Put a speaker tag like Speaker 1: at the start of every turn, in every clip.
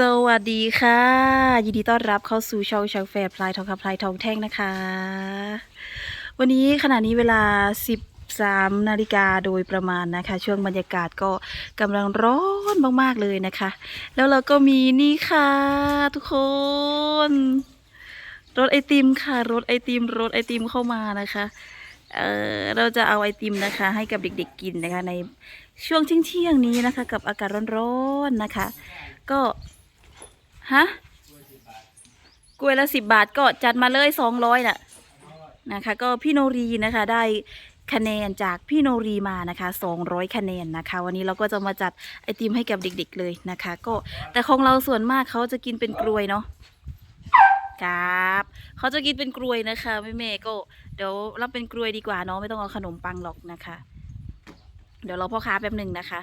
Speaker 1: สวัสดีค่ะ ยินดีต้อนรับเข้าสู่ช่องช่างแฟร์พลายทองคำพลายทองแท่งนะคะ วันนี้ขณะนี้เวลา 13นาฬิกาโดยประมาณนะคะ ช่วงบรรยากาศก็กำลังร้อนมากๆเลยนะคะ แล้วเราก็มีนี่ค่ะทุกคน รถไอติมค่ะ รถไอติม รถไอติมเข้ามานะคะเออเราจะเอาไอติมนะคะ ให้กับเด็กๆกินนะคะในช่วงเที่ยงๆนี้นะคะ กับอากาศร้อนๆนะคะ ก็ ฮะกล้วยละสิบบาทก็จัดมาเลยสองร้อยน่ะนะคะ ก็พี่โนรีนะคะได้คะแนนจากพี่โนรีมานะคะสองร้อยคะแนนนะคะ วันนี้เราก็จะมาจัดไอติมให้กับเด็ก ๆ เลยนะคะ ก็แต่ของเราส่วนมากเขาจะกินเป็นกล้วยเนาะครับเขาจะกินเป็นกล้วยนะคะแม่เมก็เดี๋ยวรับเป็นกล้วยดีกว่าเนาะไม่ต้องเอาขนมปังหรอกนะคะ เดี๋ยวเราพ่อค้าแป๊บหนึ่งนะคะ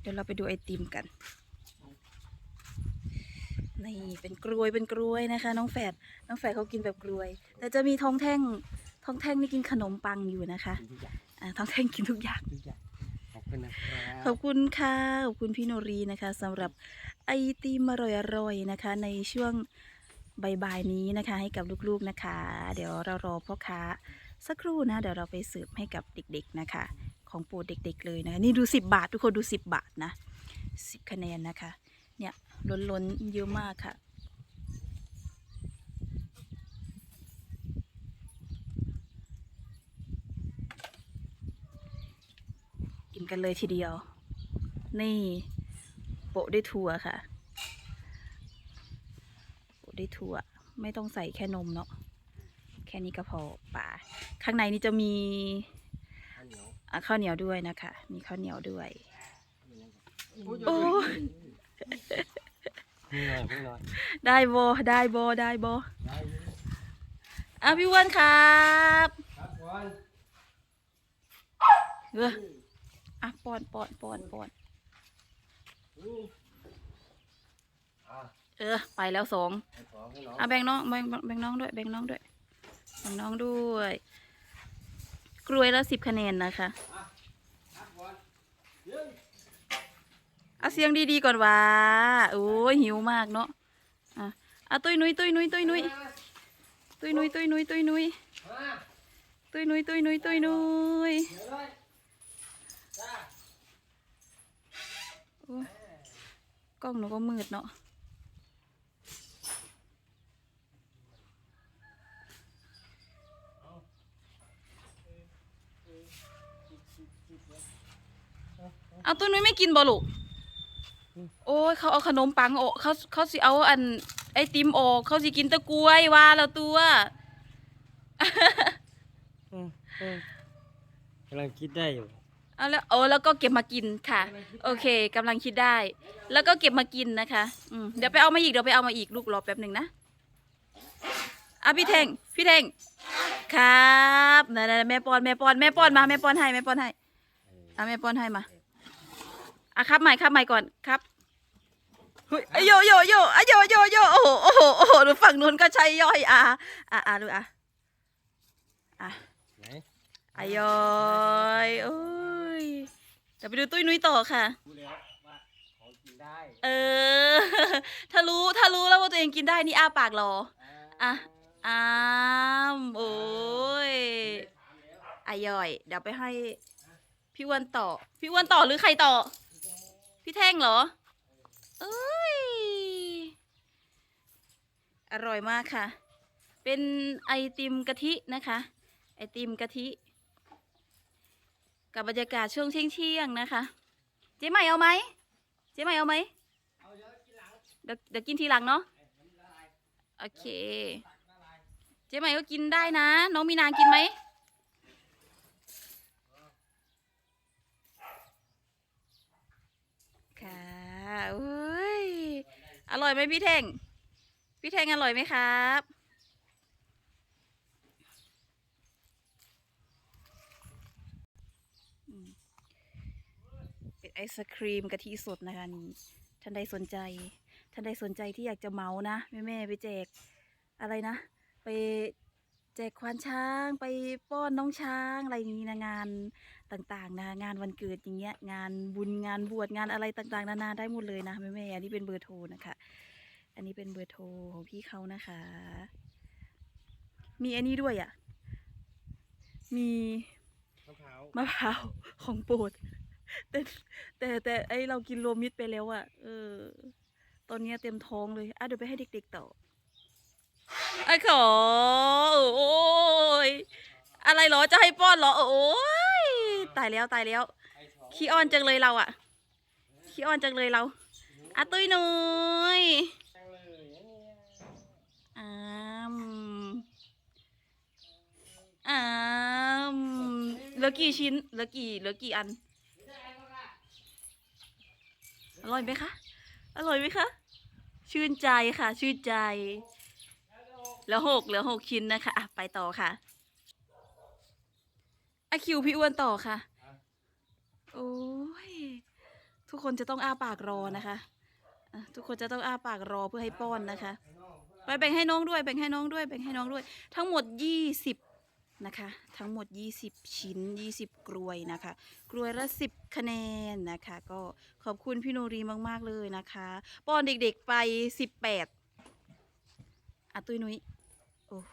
Speaker 1: เดี๋ยวเราไปดูไอติมกัน นี่เป็นกลวยเป็นกลวยนะคะ น้องแฝดน้องแฝดเขากินแบบกลวย แต่จะมีทองแท่งทองแท่งนี่กินขนมปังอยู่นะคะ
Speaker 2: ทุกอย่าง
Speaker 1: อ่าทองแท่งกินทุกอย่าง
Speaker 2: ทุกอย่างขอบคุณนะครั
Speaker 1: ขอบคุณค่ะขอบคุณพี่โนรีนะคะสำหรับไอติมอร่อยๆนะคะ ในช่วงบ่ายๆนี้นะคะ ให้กับลูกๆนะคะ เดี๋ยวเรารอพ่อค้าสักครู่นะ เดี๋ยวเราไปเสิร์ฟให้กับเด็กๆนะคะ ของโปรดเด็ก ๆ เลยนะคะนี่ดู 10 บาท ทุกคนดู 10 บาทนะ 10 คะแนนนะคะเนี่ย ล้นๆเยอะมากค่ะ กินกันเลยทีเดียว นี่โปะด้วยถั่วค่ะ โปะด้วยถั่ว ไม่ต้องใส่แค่นมเนาะ แค่นี้ก็พอป่า ข้างในนี่จะมี
Speaker 2: ข้าวเหนียว
Speaker 1: อะข้าวเหนียวด้วยนะคะ มีข้าวเหนียวด้วย
Speaker 2: โอ้
Speaker 1: โอ้ย
Speaker 2: นี่หน่อยนี่หน่อย
Speaker 1: ได้โบได้โบได้โบ
Speaker 2: ได้เลย
Speaker 1: อะพี่อ้วันครับ
Speaker 2: ครับก่อน
Speaker 1: เอออะปอนปอนปอนปอน
Speaker 2: อืมอะ
Speaker 1: เออ ไปแล้วสอง
Speaker 2: ให้ของให้น้อง
Speaker 1: อะแบ่งน้องแบ่งแบ่งน้องด้วยแบ่งน้องด้วยแบ่งน้องด้วย กลวยละสิบคะแนนนะคะ
Speaker 2: ครับก่อนยืน
Speaker 1: เอาเสียงดีๆก่อนว่าโอ้ยหิวมากเนาะอะอะตุ้ยนุ้ยตุ้ยนุ้ยตุ้ยนุ้ยตุ้ยนุ้ยตุ้ยนุ้ยตุ้ยนุ้ยตุ้ยนุ้ยตุ้ยนุ้ยตุ้ยนุ้ยกล้องหนูก็มืดเนาะเอาตุ้ยนุ้ยไม่กินบ่ลูก โอ้ยเขาเอาขนมปังโอะเขาเขาสิเอาอันไอติมโอกเขาสิกินแตะกล้วยว่าแล้วตัว
Speaker 2: อืมอืมกำลังคิดได้อยู่
Speaker 1: เอาแล้วโอ้แล้วก็เก็บมากินค่ะ โอเคกำลังคิดได้ แล้วก็เก็บมากินนะคะอืมเดี๋ยวไปเอามาอีกเดี๋ยวไปเอามาอีกลูกรอแป๊บหนึ่งนะอะพี่แทงพี่แทงครับนั่นๆแม่ปอนแม่ปอนแม่ปอนมาแม่ปอนให้แม่ปอนให้อะแม่ปอนให้มา อะครับใหม่ครับใหม่ก่อนครับเฮ้ยอะโยโยโยอะโยโยโยโอ้โหโอ้โหโอ้โหดูฝั่งนู้นก็ใช้ย่อยอะอะอะดูอะอะ
Speaker 2: ไหน
Speaker 1: อายอยโอ้ยเดี๋ยวไปดูตุ้ยนุ้ยต่อค่ะ
Speaker 2: รู้แล้วว่าของกินได้
Speaker 1: เออ ถ้ารู้ถ้ารู้แล้วว่าตัวเองกินได้นี่อ้าปากรอ อะ อ้ามโอ้ยอายอย เดี๋ยวไปให้พี่อ้วันต่อ พี่อ้วันต่อหรือใครต่อ พี่แท่งเหรอเอ้ย อร่อยมากค่ะ เป็นไอติมกะทินะคะ ไอติมกะทิ กับบรรยากาศช่วงเที่ยงๆนะคะ เจ๊ใหม่เอาไหม เจ๊ใหม่เอาไหมเดี๋ยวเดี๋ยวกินทีหลังเนาะ โอเค เจ๊ใหม่ก็กินได้นะ น้องมีนางกินไหม ค่ะ โอ้ย อร่อยไหมพี่เท่ง พี่เท่งอร่อยไหมครับ เป็นไอศครีมกะทิสดนะคะนี่ท่านใดสนใจ ท่านใดสนใจที่อยากจะเมานะ แม่แม่ๆไปแจกอะไรนะ ไปแจกควานช้างไปป้อนน้องช้างอะไรนี้นะงาน ต่างๆนะงานวันเกิดอย่างเงี้ยงานบุญงานบวชงานอะไรต่างๆ นานาได้หมดเลยนะแม่แม่ๆอันนี้เป็นเบอร์โทรนะคะ อันนี้เป็นเบอร์โทรของพี่เขานะคะ มีอันนี้ด้วยอะ่ะ มี
Speaker 2: มะพร้าว
Speaker 1: มะพร้าวของโปรดแต่แต่แต่ไอเรากินรวมมิตรไปแล้วอะ่ะเออ ตอนเนี้ยเต็มท้องเลยอะเดี๋ยวไปให้เด็ก ๆต่อไอ้ขอโอ้ยอะไรเหรอจะให้ป้อนเหรอโอ้ย ตายแล้วตายแล้วขี้อ้อนจังเลยเราอะขี้อ้อนจังเลยเราอะตุ้ยหนุย
Speaker 2: จังเลยอันเนี้ย
Speaker 1: อ้ามอ้ามเหลือกี่ชิ้นเหลือกี่เหลือกี่อัน อร่อยไหมคะ อร่อยไหมคะ ชื่นใจค่ะ ชื่นใจเหลือหกเหลือหกชิ้นนะคะอะไปต่อค่ะ อะคิวพี่อ้วนต่อค่ะ โอ้ย ทุกคนจะต้องอ้าปากรอนะคะอะทุกคนจะต้องอ้าปากรอเพื่อให้ป้อนนะคะ ไปแบ่งให้น้องด้วย แบ่งให้น้องด้วย แบ่งให้น้องด้วย ทั้งหมดยี่สิบนะคะ ทั้งหมดยี่สิบชิ้นยี่สิบกรวยนะคะกรวยละสิบคะแนนนะคะ ก็ขอบคุณพี่โนรีมาก ๆ เลยนะคะ ป้อนเด็กๆไปสิบแปดอะตุ้ยนุ้ยโอ้โห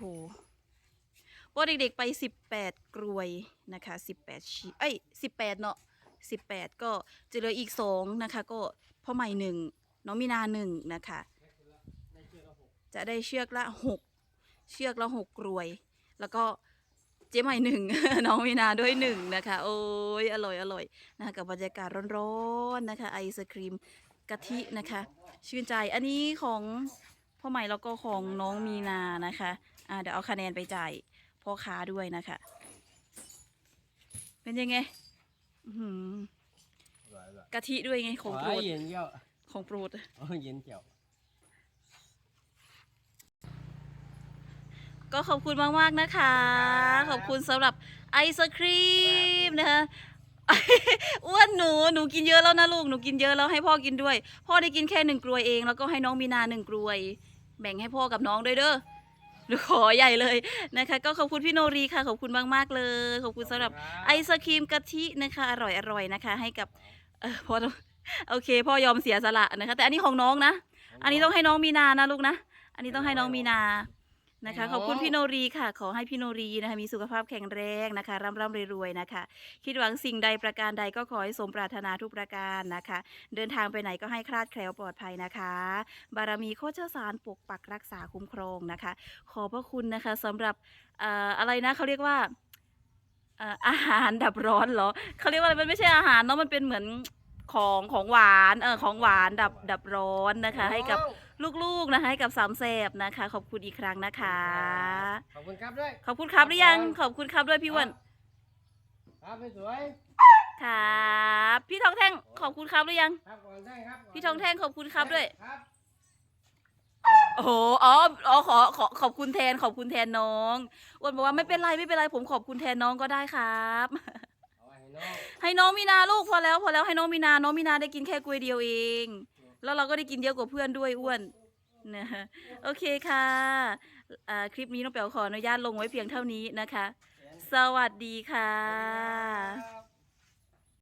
Speaker 1: ป้อนเด็กๆไปสิบแปดกรวยนะคะสิบแปดชิ้นเอ้ยสิบแปดเนาะสิบแปดก็จะเหลืออีกสองนะคะ ก็พ่อใหม่หนึ่งน้องมีนาหนึ่งนะคะ จะได้เชือกละหกเชือกละหกกรวย แล้วก็เจ๊ใหม่หนึ่งน้องมีนาด้วยหนึ่งนะคะ โอ้ยอร่อยอร่อยนะคะกับบรรยากาศร้อนๆนะคะ ไอศครีมกะทินะคะ ชื่นใจอันนี้ของพ่อใหม่แล้วก็ของน้องมีนานะคะอ่าเดี๋ยวเอาคะแนนไปจ่าย พ่อค้าด้วยนะคะ เป็นยังไงอื้อหือกะทิด้วยไงของโปร
Speaker 2: อ๋อ
Speaker 1: ด
Speaker 2: เย็นเยี่ยว
Speaker 1: ของโปรด
Speaker 2: อ๋อเย็นเจียว
Speaker 1: ก็ขอบคุณมาก ๆ นะคะ ขอบคุณสำหรับไอศครีมนะคะอ้วนหนูหนูกินเยอะแล้วนะลูกหนูกินเยอะแล้วให้พ่อกินด้วย พ่อได้กินแค่หนึ่งกลวยเอง แล้วก็ให้น้องมีนาหนึ่งกลวย แบ่งให้พ่อกับน้องด้วยเด้อ หนูขอใหญ่เลยนะคะ ก็ขอบคุณพี่โนรีค่ะ ขอบคุณมากๆเลย ขอบคุณสำหรับไอศครีมกะทินะคะ อร่อยอร่อยนะคะ ให้กับเออพ่อต้องโอเคพ่อยอมเสียสละนะคะ แต่อันนี้ของน้องนะ อันนี้ต้องให้น้องมีนานะลูกนะ อันนี้ต้องให้น้องมีนา นะคะ ขอบคุณพี่โนรีค่ะ ขอให้พี่โนรีนะคะมีสุขภาพแข็งแรงนะคะ ร่ำร่ำรวยๆนะคะ คิดหวังสิ่งใดประการใดก็ขอให้สมปรารถนาทุกประการนะคะ เดินทางไปไหนก็ให้คลาดแคล้วปลอดภัยนะคะ บารมีโคชสารปกปักรักษาคุ้มครองนะคะ ขอบพระคุณนะคะสำหรับเอ่ออะไรนะเขาเรียกว่าเอ่ออาหารดับร้อนเหรอเขาเรียกว่าอะไรมันไม่ใช่อาหารเนาะมันเป็นเหมือนของของหวานเออของหวานดับดับร้อนนะคะ ให้กับ ลูกๆนะคะให้กับสามแสบนะคะ ขอบคุณอีกครั้งนะคะ
Speaker 2: ขอบคุณครับด้วย
Speaker 1: ขอบคุณครับหรือยังขอบคุณครับด้วยพี่อ้วัน
Speaker 2: ครับไม่สวย
Speaker 1: ครับพี่ทองแท่งขอบคุณครับหรือยัง
Speaker 2: ครับก่อนได้ครับ
Speaker 1: พี่ทองแท่งขอบคุณครับด้วย
Speaker 2: ครับ
Speaker 1: โอ้โหอ๋ออ๋อขอขอขอบคุณแทนขอบคุณแทนน้องอ้วนบอกว่าไม่เป็นไรไม่เป็นไรผมขอบคุณแทนน้องก็ได้ครับ
Speaker 2: เอาไว้ให้น้อง
Speaker 1: ให้น้องมีนาลูกพอแล้วพอแล้วให้น้องมีนาน้องมีนาได้กินแค่กลวยเดียวเอง แล้วเราก็ได้กินเยอะกว่าเพื่อนด้วยอ้วนนะโอเคค่ะะคลิปนี้น้องแป๋วขออนุญาตลงไว้เพียงเท่านี้นะคะ สวัสดีค่ะ